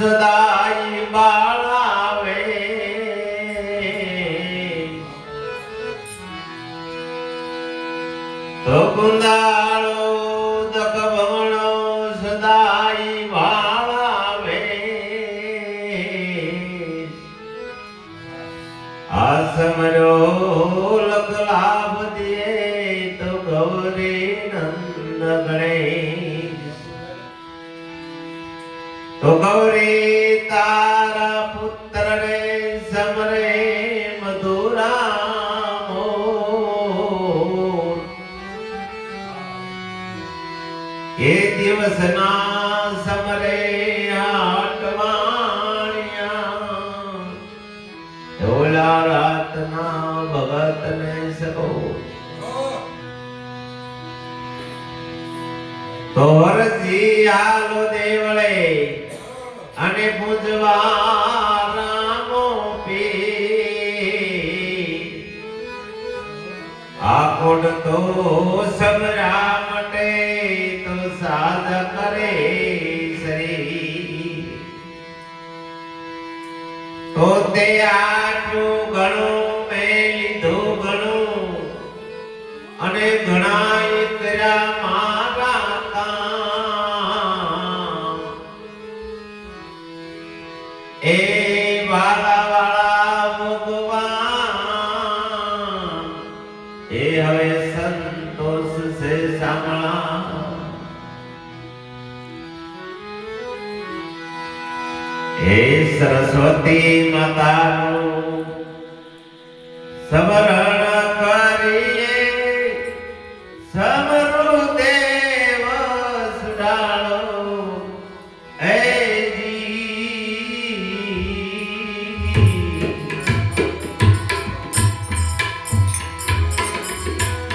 સદાય બાળાવે. તો કુંદાળો દકવણો સદાય બાળાવે. આ સમરો લખ લાભ દે તો ગૌરી નંદ ગણેશ દિવસના સમરે આટવાણિયા. ઢોલા રાતના ભગતને સકો. તો હરજી હાલો દેવળે અને પૂજવા રામો પી. આકોડ તો સબરા સાધ કરે શ્રી તો આટલું ઘણું મેં લીધું ઘણું, અને ઘણા કર્યા મારા કામ. એ વાલા સરસ્વતી માતાનું સમરણ કરીએ. સમરુ દેવ સુડાળો એ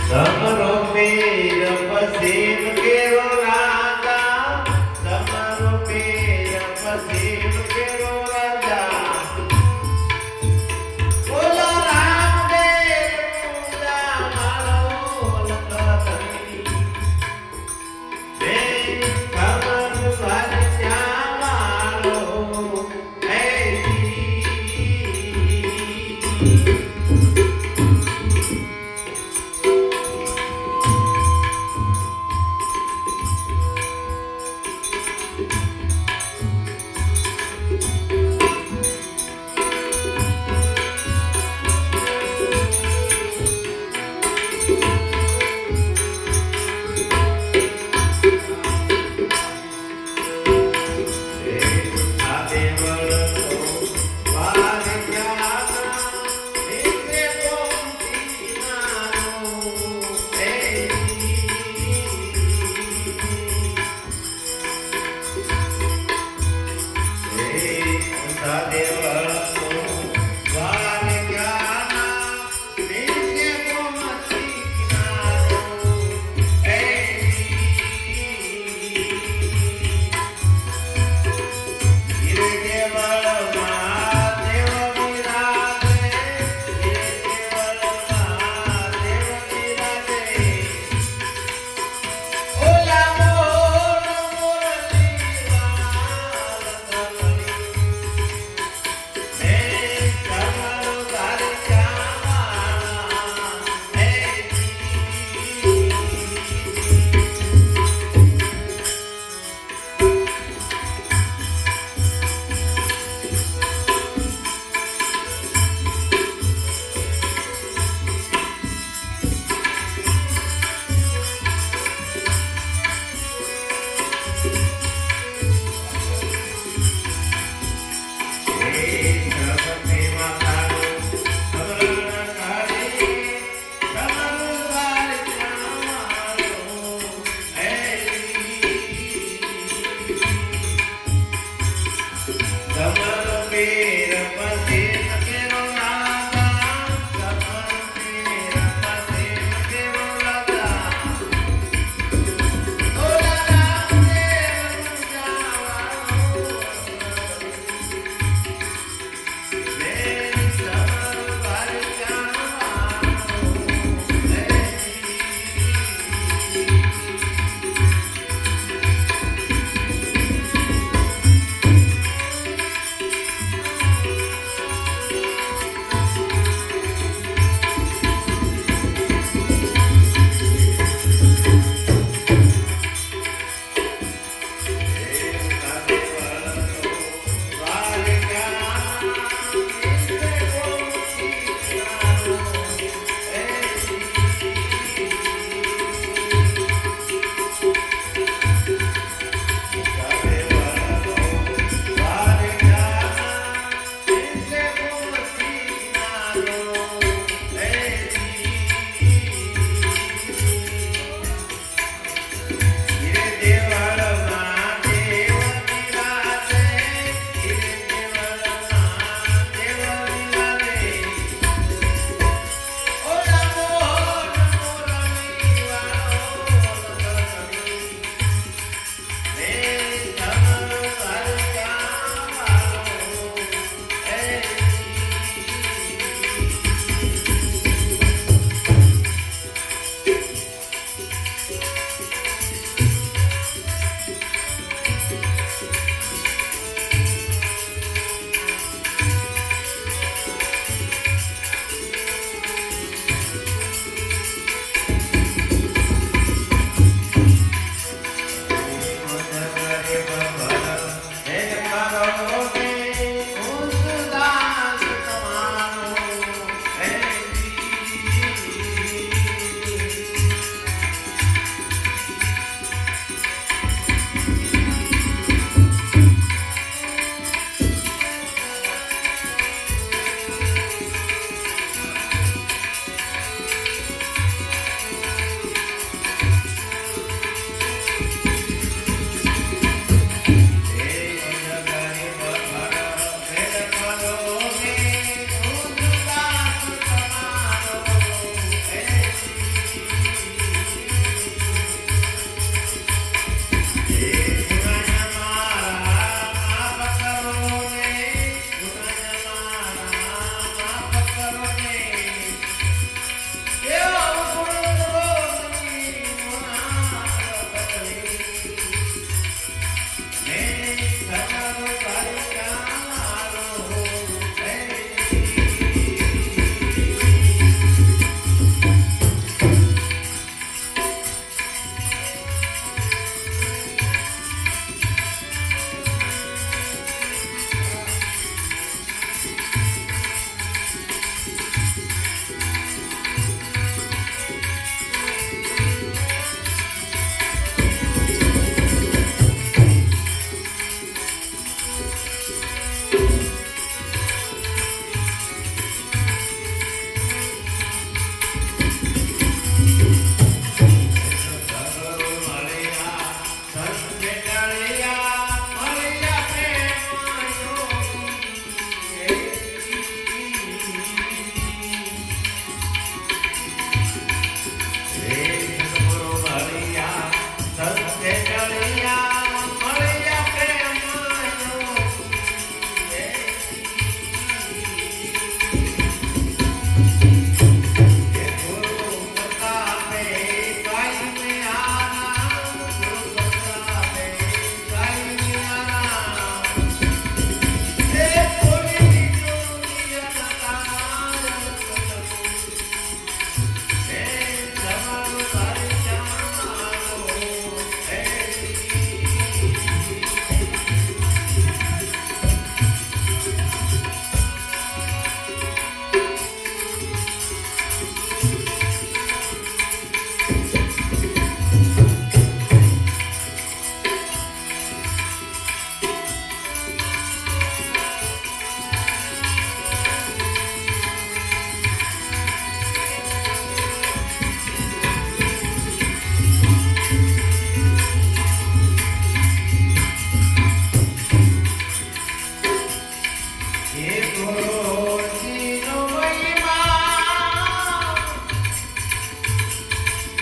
સમરો મેર પસીમ કેરો பேரப்பதே